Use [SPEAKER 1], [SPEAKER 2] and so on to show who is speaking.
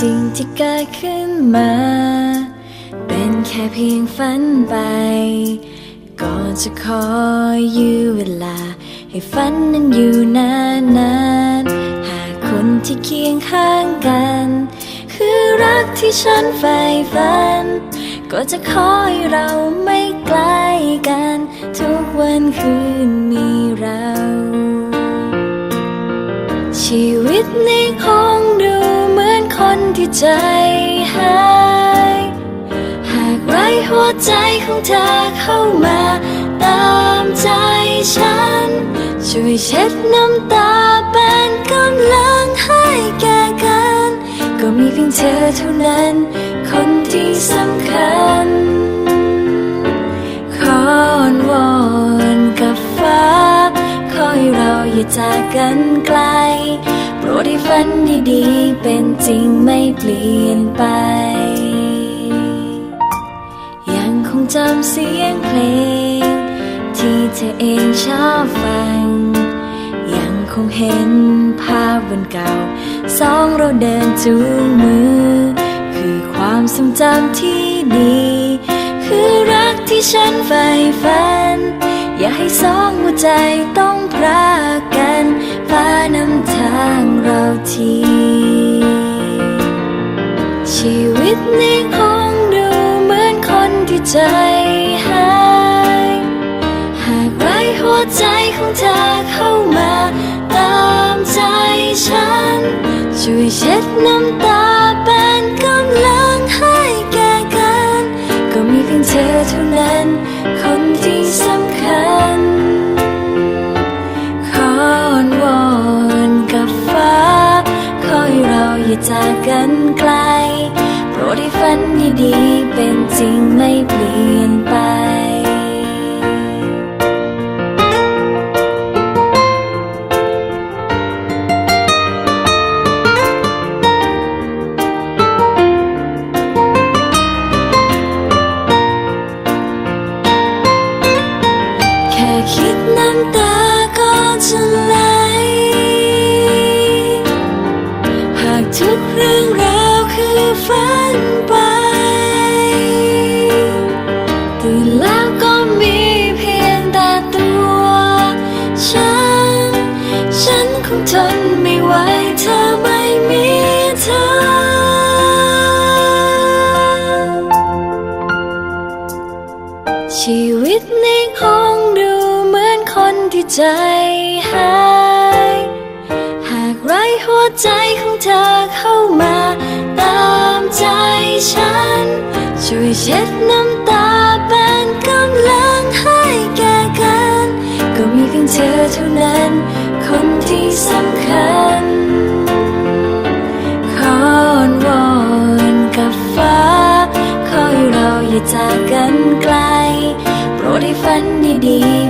[SPEAKER 1] สิ่งที่เกิดขึ้นมา เป็นแค่เพียงฝันไปก่อนจะคอยยื้อเวลา ให้ฝันนั้นอยู่นานๆหากคนที่เคียงข้างกัน คือรักที่ฉันใฝ่ฝัน ก็จะขอให้เราไม่ไกลกัน ทุกวันคืนมีเรา ชีวิตนี้คงดูเดือ คนที่ใจหายหากไร้หัวใจของเธอเข้ามาตามใจฉัน ช่วยเช็ดน้ำตาเป็นกำลังให้แก่กัน ก็มีเพียงเธอเท่านั้น คนที่สำคัญขอนวอนกับฟ้าขอให้เราอย่าจากกันไกล โปรดให้ฝันดีๆ เป็นจริงไม่เปลี่ยนไป ยังคงจำเสียงเพลง ที่เธอเองชอบฟัง ยังคงเห็นภาพวันเก่า สองเราเดินจูงมือ คือความทรงจำที่ดี คือรักที่ฉันใฝ่ฝัน อย่าให้สองหัวใจต้องพรากกันฟ้านำทาง ที ชีวิตนี้คงดูเหมือนคนที่ใจหายหากไร้หัวใจของเธอเข้ามา ตามใจฉัน ช่วยเช็ดน้ำตา จากกันไกล โปรดให้ฝันดีๆเป็นจริงไม่เปลี่ยนไปแค่คิดน้ำตา ทุกเรื่องราวคือฝันไปตื่นแล้วก็มีเพียงแต่ตัว ฉัน ฉันคงทนไม่ไหวถ้าไม่มีเธอ ชีวิตในี้คงดูเหมือนคนที่ใจ เธอเข้ามาตามใจฉัน ช่วยเช็ดน้ำตาเป็นกำลังให้แก่กัน ก็มีเพียงเธอเท่านั้น คนที่สำคัญขอนวอนกับฟ้าขอให้เราอย่าจากกันไกล โปรดให้ฝันดีๆ